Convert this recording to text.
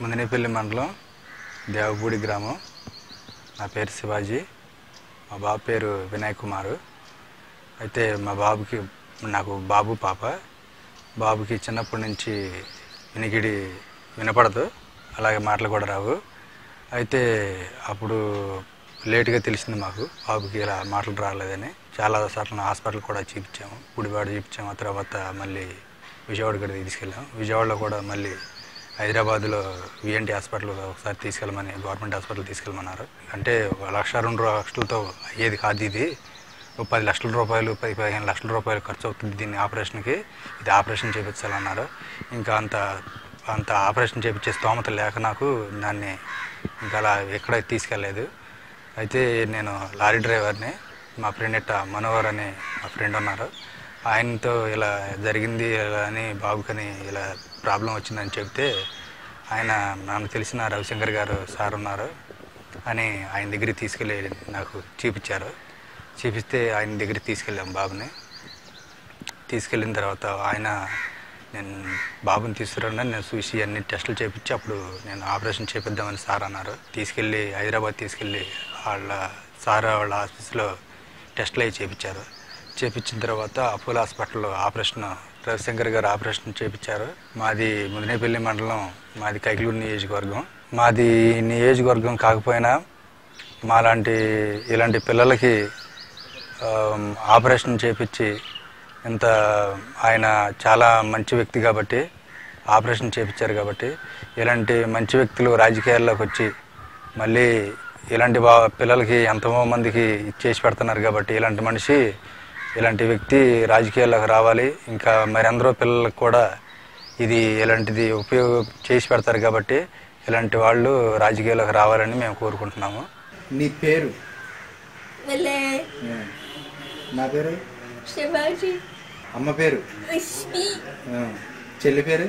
ముందినేపల్లి మండలం దేవపూడి గ్రామం. నా పేరు శివాజీ. మా బాబు పేరు వినయ్ కుమారు. అయితే మా బాబుకి నాకు బాబు పాప. బాబుకి చిన్నప్పటి నుంచి వినికిడి వినపడదు. అలాగే మాటలు కూడా రావు. అయితే అప్పుడు లేట్గా తెలిసింది మాకు బాబుకి ఇలా మాటలు రాలేదని. చాలా సార్లు హాస్పిటల్ కూడా చూపించాము. గుడివాడ చూపించాము. ఆ తర్వాత మళ్ళీ విజయవాడ కూడా తీసుకెళ్ళాము. విజయవాడలో కూడా మళ్ళీ హైదరాబాద్లో విఎన్టీ హాస్పిటల్ ఒకసారి తీసుకెళ్ళమని గవర్నమెంట్ హాస్పిటల్ తీసుకెళ్ళమన్నారు. అంటే ఒక లక్ష రెండు లక్షలతో అయ్యేది కాదు ఇది. పది లక్షల రూపాయలు పది పదిహేను లక్షల రూపాయలు ఖర్చు అవుతుంది దీన్ని ఆపరేషన్కి. ఇది ఆపరేషన్ చేయించాలన్నారు ఇంకా అంత అంత ఆపరేషన్ చేయించే స్తోమత లేక నాకు దాన్ని ఇంకా అలా ఎక్కడ తీసుకెళ్ళలేదు. అయితే నేను లారీ డ్రైవర్ని మా ఫ్రెండ్ ఎట్ట మనోహర్ అని మా ఫ్రెండ్ ఉన్నారు. ఆయనతో ఇలా జరిగింది ఇలా అని బాబుకని ఇలా ప్రాబ్లం వచ్చిందని చెప్తే ఆయన నాకు తెలిసిన రవిశంకర్ గారు సార్ ఉన్నారు అని ఆయన దగ్గరికి తీసుకెళ్ళి నాకు చూపించారు. చూపిస్తే ఆయన దగ్గరికి తీసుకెళ్ళాం బాబుని. తీసుకెళ్ళిన తర్వాత ఆయన నేను బాబుని తీసుకురండి నేను చూసి అన్ని టెస్టులు చేయించి అప్పుడు నేను ఆపరేషన్ చేపిద్దామని సార్ అన్నారు. తీసుకెళ్ళి హైదరాబాద్ తీసుకెళ్ళి వాళ్ళ సార్ వాళ్ళ ఆఫీస్లో టెస్టులు అవి చేయించారు చేపించిన తర్వాత అపోలో హాస్పిటల్లో ఆపరేషన్ రవిశంకర్ గారు ఆపరేషన్ చేపించారు. మాది ముదినేపల్లి మండలం మాది కైకలూరు నియోజకవర్గం. మాది నియోజకవర్గం కాకపోయినా మాలాంటి ఇలాంటి పిల్లలకి ఆపరేషన్ చేపించి ఇంత ఆయన చాలా మంచి వ్యక్తి కాబట్టి ఆపరేషన్ చేపించారు కాబట్టి ఇలాంటి మంచి వ్యక్తులు రాజకీయాల్లోకి వచ్చి మళ్ళీ ఇలాంటి బా పిల్లలకి ఎంతో మందికి చేసి పెడుతున్నారు కాబట్టి ఇలాంటి మనిషి ఇలాంటి వ్యక్తి రాజకీయాల్లోకి రావాలి. ఇంకా మరెందరో పిల్లలకు కూడా ఇది ఇలాంటిది ఉపయోగ చేసి పెడతారు కాబట్టి ఇలాంటి వాళ్ళు రాజకీయాల్లోకి రావాలని మేము కోరుకుంటున్నాము. నీ పేరు. నా పేరు? శివాజీ. అమ్మ పేరు. చెల్లి పేరు.